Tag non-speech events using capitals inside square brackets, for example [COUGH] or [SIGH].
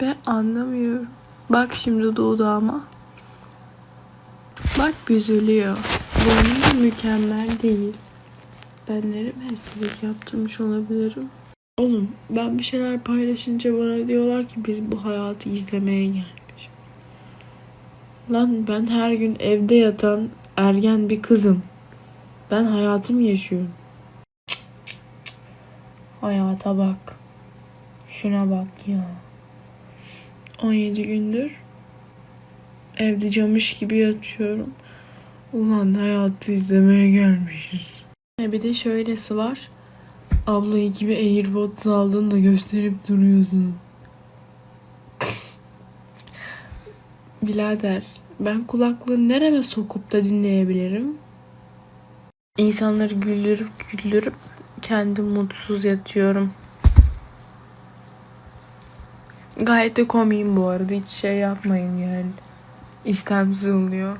Ben anlamıyorum. Bak şimdi doğdu ama. Bak büzülüyor. Boynum mükemmel değil. Ben nereye estetik yaptırmış olabilirim? Oğlum ben bir şeyler paylaşınca bana diyorlar ki biz bu hayatı izlemeye gelmiş. Lan ben her gün evde yatan ergen bir kızım. Ben hayatımı yaşıyorum. Hayata bak. Şuna bak ya. 17 gündür evde camış gibi yatıyorum. Ulan hayatı izlemeye gelmişiz. E bir de şöylesi var. Ablayı gibi Airpods aldın da gösterip duruyorsun. [LAUGHS] Birader ben kulaklığı nereme sokup da dinleyebilirim? İnsanları güldürüp güldürüp kendim mutsuz yatıyorum. Gayet de komiyim bu arada. Hiç şey yapmayın yani. İstemsiz oluyor.